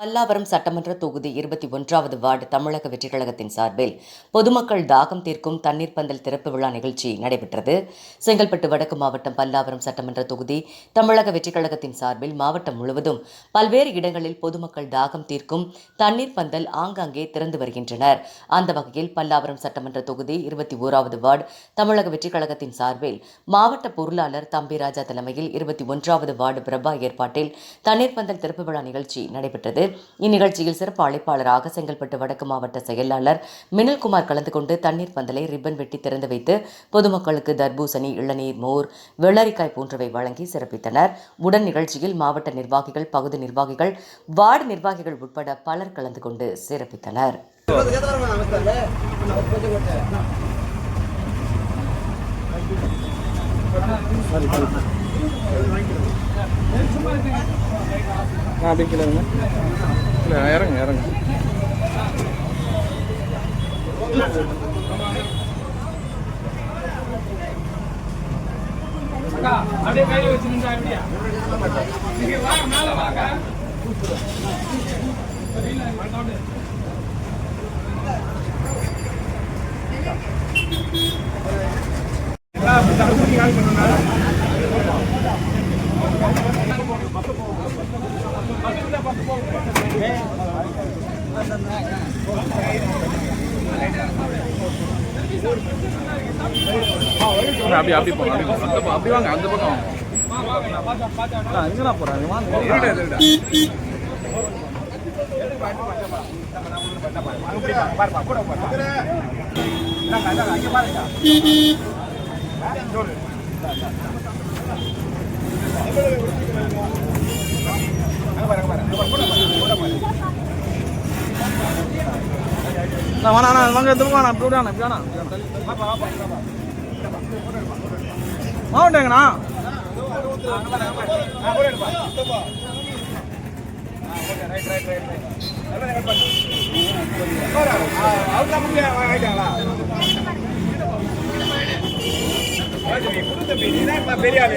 பல்லாவரம் சட்டமன்ற தொகுதி இருபத்தி ஒன்றாவது வார்டு தமிழக வெற்றி கழகத்தின் சார்பில் பொதுமக்கள் தாகம் தீர்க்கும் தண்ணீர் பந்தல் திறப்பு விழா நிகழ்ச்சி நடைபெற்றது. செங்கல்பட்டு வடக்கு மாவட்டம் பல்லாவரம் சட்டமன்ற தொகுதி தமிழக வெற்றி கழகத்தின் சார்பில் மாவட்டம் முழுவதும் பல்வேறு இடங்களில் பொதுமக்கள் தாகம் தீர்க்கும் தண்ணீர் பந்தல் ஆங்காங்கே திறந்து வருகின்றனர். அந்த வகையில் பல்லாவரம் சட்டமன்ற தொகுதி இருபத்தி ஓராவது வார்டு தமிழக வெற்றி கழகத்தின் சார்பில் மாவட்ட பொருளாளர் தம்பி ராஜா தலைமையில் இருபத்தி ஒன்றாவது வார்டு பிரபா ஏற்பாட்டில் தண்ணீர் பந்தல் திறப்பு விழா நிகழ்ச்சி நடைபெற்றது. இந்நிகழ்ச்சியில் சிறப்பு அழைப்பாளராக செங்கல்பட்டு வடக்கு மாவட்ட செயலாளர் மினல்குமார் கலந்து கொண்டு தண்ணீர் பந்தலை ரிப்பன் வெட்டி திறந்து வைத்து பொதுமக்களுக்கு தர்பூசணி இளநீர் மோர் வெள்ளரிக்காய் போன்றவை வழங்கி சிறப்பித்தனர். உடன் நிகழ்ச்சியில் மாவட்ட நிர்வாகிகள் பகுதி நிர்வாகிகள் வார்டு நிர்வாகிகள் உட்பட பலர் கலந்து கொண்டு சிறப்பித்தனர். ஆ அப்படியே கீழே இருங்க இல்லை இறங்க இறங்க. அப்படியே கையில வச்சு நின்றா அப்படியா நீங்க வாங்க மேல வாங்க எல்லா தடுப்பூசி கால் பண்ணனால. அப்படி அப்படி போங்க அப்படி போங்க. அந்த அப்படி வாங்க அந்த பக்கம் வாங்க. எங்கடா போறாங்க. வாங்க இருடா இருடா நான் வேணா வேணா, வாங்க இந்த பக்கம் வேணாம் அப்படி வேணாம் இப்படி வேணாம் மாவட்டங்கண்ணா பெரிய ஆளு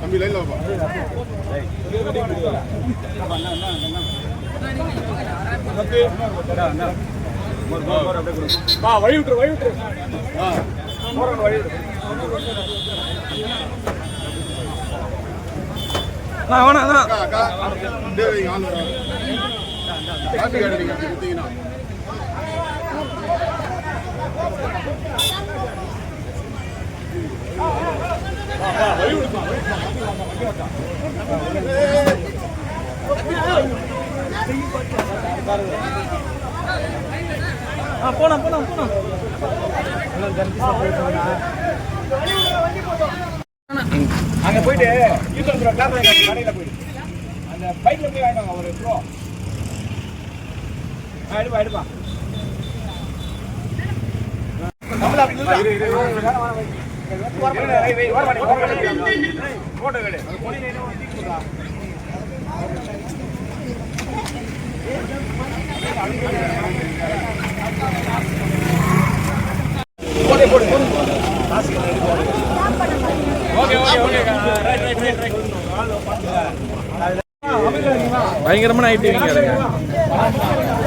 தம்பி லைன்ல வாப்பா. வா வழி விட்டுரு வழி விட்டுரு. ஆ வழி விட்டுரு வேணா ஆ போலாம் போலாம் போலாம். அங்க போயிட்டு கடையில போயிட்டு அந்த பைக்ல போய் வாங்கிட்டு ஒரு ப்ரோ எடுப்பா எடுப்பா. நம்மள அப்படி. போட்டோ எடு. பயங்கரமான பொடியில என்ன